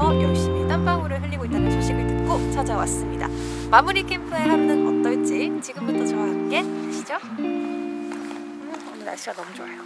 위해서 열심히 땀방울을 흘리고 있다는 소식을 듣고 찾아왔습니다. 마무리 캠프의 하루는 어떨지 지금부터 저와 함께 가시죠. 음, 오늘 날씨가 너무 좋아요.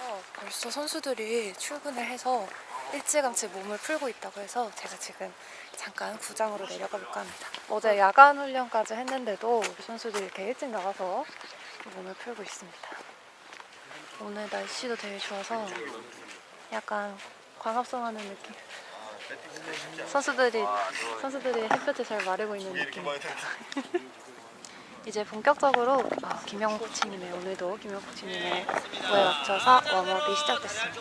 어, 벌써 선수들이 출근을 해서 일찌감치 몸을 풀고 있다고 해서 제가 지금 잠깐 구장으로 내려가 볼까 합니다. 어제 야간 훈련까지 했는데도 우리 선수들이 이렇게 일찍 나가서 몸을 풀고 있습니다. 오늘 날씨도 되게 좋아서 약간 광합성하는 느낌. 선수들이 선수들이 햇볕에 잘 마르고 있는 느낌. 이제 본격적으로 아, 김영 코치님의 오늘도 김영 코치님의 구에 맞춰서 웜업이 시작됐습니다.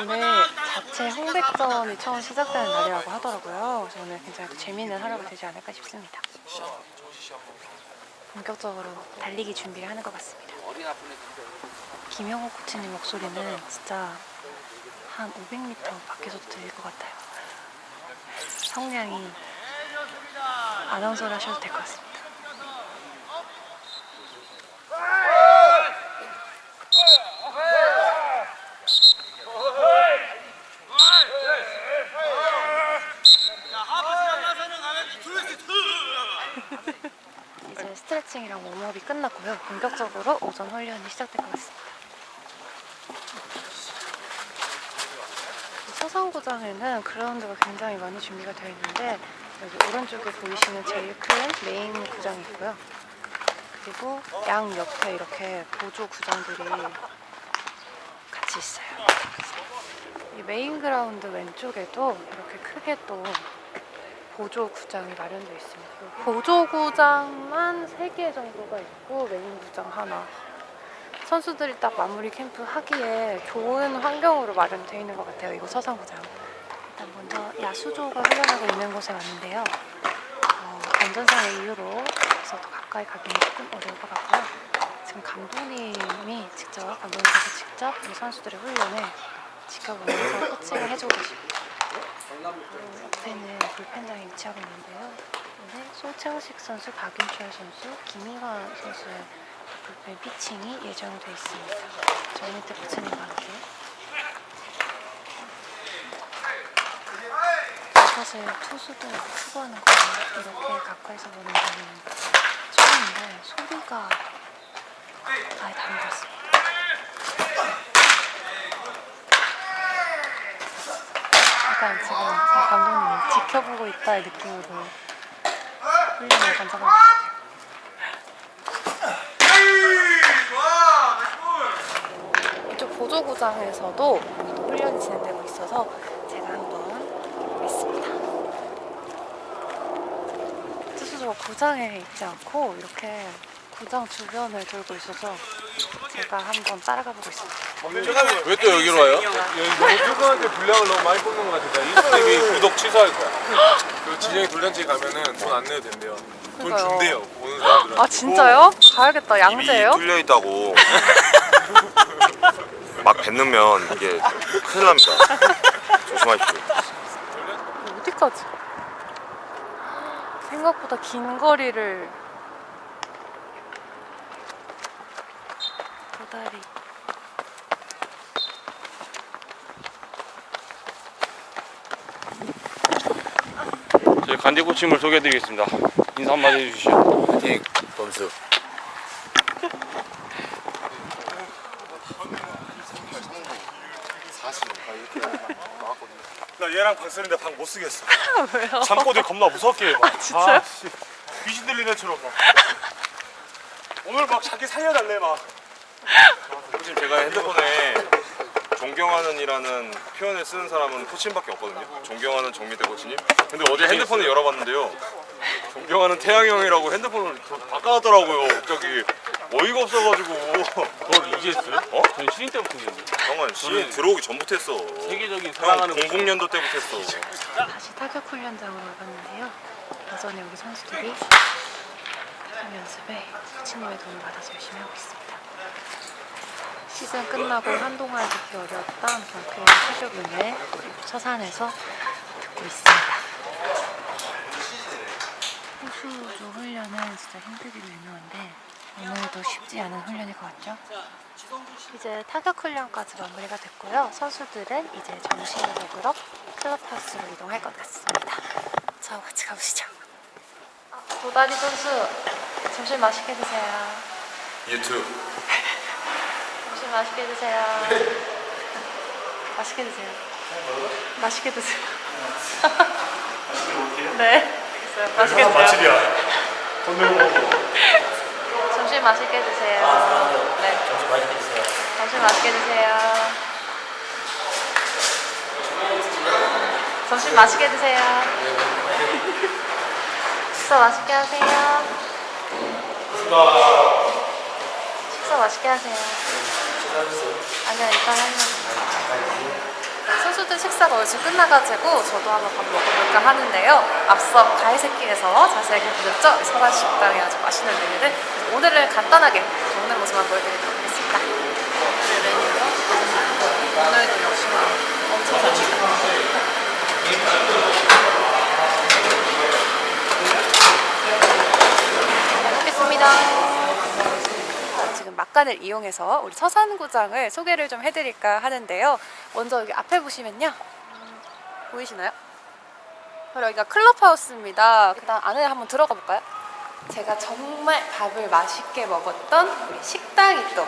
오늘 자체 홍백점이 처음 시작되는 날이라고 하더라고요. 그래서 오늘 굉장히 또 재미있는 하루가 되지 않을까 싶습니다. 본격적으로 달리기 준비를 하는 것 같습니다. 김영호 코치님 목소리는 진짜 한 500m 밖에서도 들릴 것 같아요. 성량이 아나운서를 하셔도 될 것 같습니다. 이제 스트레칭이랑 웜업이 끝났고요. 본격적으로 오전 훈련이 시작될 것 같습니다. 이 서산구장에는 그라운드가 굉장히 많이 준비가 되어 있는데 여기 오른쪽에 보이시는 제일 큰 메인 구장이 있고요. 그리고 양 옆에 이렇게 보조 구장들이 같이 있어요. 이 메인 그라운드 왼쪽에도 이렇게 크게 또 보조 구장이 마련되어 있습니다. 보조 구장만 3개 정도가 있고 메인 구장 하나. 선수들이 딱 마무리 캠프 하기에 좋은 환경으로 마련되어 있는 것 같아요. 이거 서산구장. 일단 먼저 야수조가 훈련하고 있는 곳에 왔는데요. 어, 안전상의 이유로 그래서 더 가까이 가기는 조금 어려울 것 같고요. 지금 감독님이 직접 감독님께서 직접 이 선수들의 훈련을 지켜보면서 코칭을 해주고 계십니다. 옆에는 불펜장이 위치하고 있는데요. 오늘 송창식 선수, 박윤철 선수, 김희화 선수의 불펜 피칭이 예정되어 있습니다. 저 밑에 코치님과 함께. 사실 투수도 투구하는 거 이렇게 가까이서 보는 거는 처음인데 소리가 아예 다른 것 같습니다. 약간 지금 제 감독님 지켜보고 있다의 느낌으로 관장하고 있 또 훈련이 진행되고 있어서 제가 한번 있습니다. 투수조가 구장에 있지 않고 이렇게 구장 주변을 돌고 있어서 제가 한번 따라가 보고 있습니다. 왜 또 여기로 와요? 너무 누구한테 분량을 너무 많이 뽑는 것 같아. 인스타그램이 구독 취소할 거야. 그리고 진영이 돌잔치 가면은 돈 안 내도 된대요. 돈 그러니까요. 준대요. 보는 사람들은. 아 진짜요? 가야겠다. 양재예요? 뚫려 있다고. 막 뱉으면 이게 큰일 납니다. 조심하십시오. 어디까지? 생각보다 긴 거리를 도다리 저희 간디 코치님을 소개해드리겠습니다. 인사 한마디 해주시죠. 파이팅 범수. 나 얘랑 방 쓰는데 방 못 쓰겠어. 왜요? 잠꼬대 겁나 무섭게 해. 막. 진짜요? 아, 씨. 귀신 들린 애처럼 막. 오늘 막 자기 살려달래 막. 코치님 제가 핸드폰에 존경하는이라는 표현을 쓰는 사람은 코치님밖에 없거든요. 존경하는 정미대 코치님. 근데 어제 핸드폰을 열어봤는데요. 존경하는 태양이 형이라고 핸드폰을 더 바꿔놨더라고요. 갑자기 어이가 없어가지고. 그걸 이제 했어요? 어? 저는 신인 때부터 했는데. 형은 시 들어오기 전부터 했어. 세계적인 형 사랑하는 코치. 00년도 때부터 했어. 다시 타격 훈련장으로 와봤는데요. 여전히 여기 선수들이 타격 연습에 코치님의 도움을 받아서 열심히 하고 있습니다. 시즌 끝나고 한동안 듣기 어려웠던 경쾌한 타격음을 서산에서 듣고 있습니다. 호수조 훈련은 진짜 힘들기도 유명한데 오늘도 쉽지 않은 훈련일 것 같죠? 이제 타격 훈련까지 마무리가 됐고요. 선수들은 이제 점심을 먹으러 클럽하우스로 이동할 것 같습니다. 자, 같이 가보시죠. 아, 도다리 선수, 점심 맛있게 드세요. 유튜브. 점심 맛있게 드세요. 맛있게 드세요. 맛있게 드세요. 네. 알겠어요. 맛있게 드세요. 점심 맛있게 드세요. 네. 점심 맛있게 드세요. 점심 맛있게 드세요. 점심 맛있게 드세요. 식사 맛있게 하세요. 식사 맛있게 하세요. 아니요, 일단 하려고. 선수들 식사가 얼추 끝나가지고 저도 한번 밥 먹어볼까 하는데요. 앞서 가해새끼에서 자세하게 보셨죠? 설화 식당의 아주 맛있는 메뉴를 오늘은 간단하게 먹는 모습만 보여드리도록 하겠습니다. 오늘 메뉴로 오늘도 역시나 엄청 잘 먹겠습니다. 막간을 이용해서 우리 서산구장을 소개를 좀 해드릴까 하는데요. 먼저 여기 앞에 보시면요. 음, 보이시나요? 바로 여기가 클럽하우스입니다. 일단 안에 한번 들어가 볼까요? 제가 정말 밥을 맛있게 먹었던 우리 식당이 또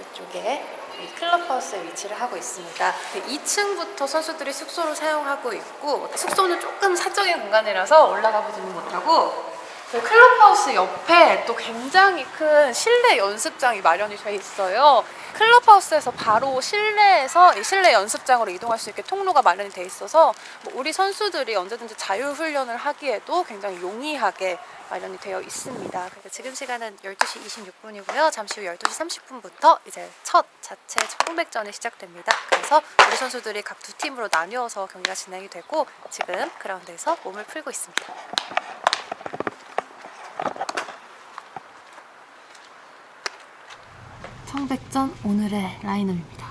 이쪽에 이 클럽하우스에 위치를 하고 있습니다. 2층부터 선수들이 숙소를 사용하고 있고 숙소는 조금 사적인 공간이라서 올라가 보지는 못하고 그 클럽하우스 옆에 또 굉장히 큰 실내 연습장이 마련이 돼 있어요. 클럽하우스에서 바로 실내에서 이 실내 연습장으로 이동할 수 있게 통로가 마련이 돼 있어서 뭐 우리 선수들이 언제든지 자유 훈련을 하기에도 굉장히 용이하게 마련이 되어 있습니다. 그러니까 지금 시간은 12시 26분이고요. 잠시 후 12시 30분부터 이제 첫 자체 청백전이 시작됩니다. 그래서 우리 선수들이 각 두 팀으로 나뉘어서 경기가 진행이 되고 지금 그라운드에서 몸을 풀고 있습니다. 청백전 오늘의 라인업입니다.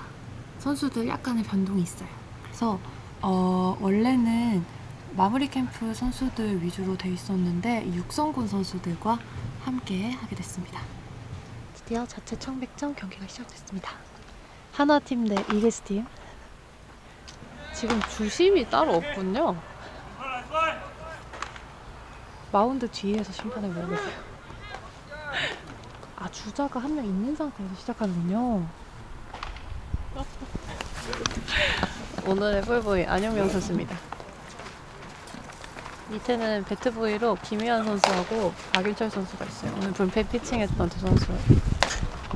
선수들 약간의 변동이 있어요. 그래서 어, 원래는 마무리 캠프 선수들 위주로 돼 있었는데 육성군 선수들과 함께 하게 됐습니다. 드디어 자체 청백전 경기가 시작됐습니다. 하나 팀 대 이글스 팀. 지금 주심이 따로 없군요. 마운드 뒤에서 심판을 계세요. 아 주자가 한 명 있는 상태에서 시작하는군요. 오늘의 뿔보이 안영명 선수입니다. 밑에는 배트보이로 김혜연 선수하고 박일철 선수가 있어요. 오늘 불펜 피칭했던 두 선수.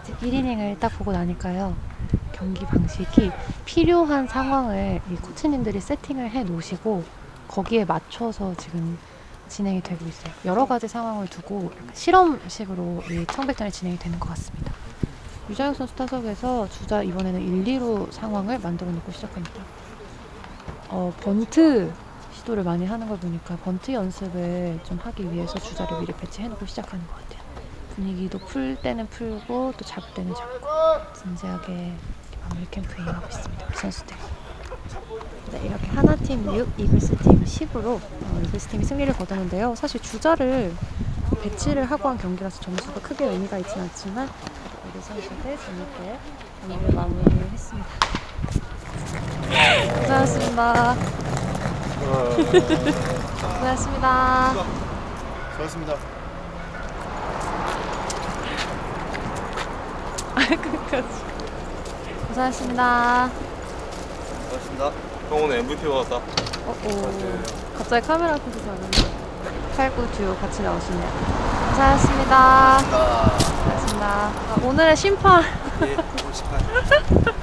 이제 1이닝을 딱 보고 나니까요. 경기 방식이 필요한 상황을 이 코치님들이 세팅을 해 놓으시고 거기에 맞춰서 지금 진행이 되고 있어요. 여러 가지 상황을 두고 실험식으로 이 청백전이 진행이 되는 것 같습니다. 유자혁 선수 타석에서 주자 이번에는 1, 2루 상황을 만들어 놓고 시작합니다. 어, 번트 시도를 많이 하는 걸 보니까 번트 연습을 좀 하기 위해서 주자를 미리 배치해 놓고 시작하는 것 같아요. 분위기도 풀 때는 풀고 또 잡을 때는 잡고 진지하게 마무리 캠프 임하고 있습니다. 우리 선수들. 네, 이렇게 하나 팀 6, 이글스 팀 10으로 어, 이글스 팀이 승리를 거두는데요. 사실 주자를 배치를 하고 한 경기라서 점수가 크게 의미가 있지는 않지만 우리 선수들 재밌게 경기를 마무리했습니다. 고생하셨습니다. 고생하셨습니다. 수고하셨습니다. 끝까지. 고생하셨습니다. 수고하셨습니다. 형 오늘 MVP 받았다. 어, 오. 갑자기 카메라 앞에서 잘하네. 8구 듀오 같이 나오시네요. 고생하셨습니다. 고생하셨습니다. 아, 오늘의 심판. 예, 58.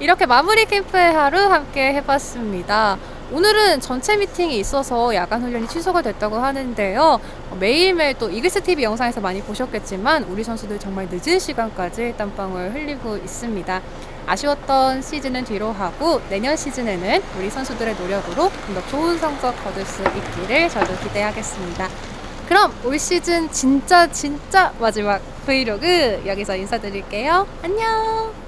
이렇게 마무리 캠프의 하루 함께 해봤습니다. 오늘은 전체 미팅이 있어서 야간 훈련이 취소가 됐다고 하는데요. 매일매일 또 이글스 TV 영상에서 많이 보셨겠지만 우리 선수들 정말 늦은 시간까지 땀방울 흘리고 있습니다. 아쉬웠던 시즌은 뒤로 하고 내년 시즌에는 우리 선수들의 노력으로 좀 더 좋은 성적 거둘 수 있기를 저도 기대하겠습니다. 그럼 올 시즌 진짜 진짜 마지막 브이로그 여기서 인사드릴게요. 안녕!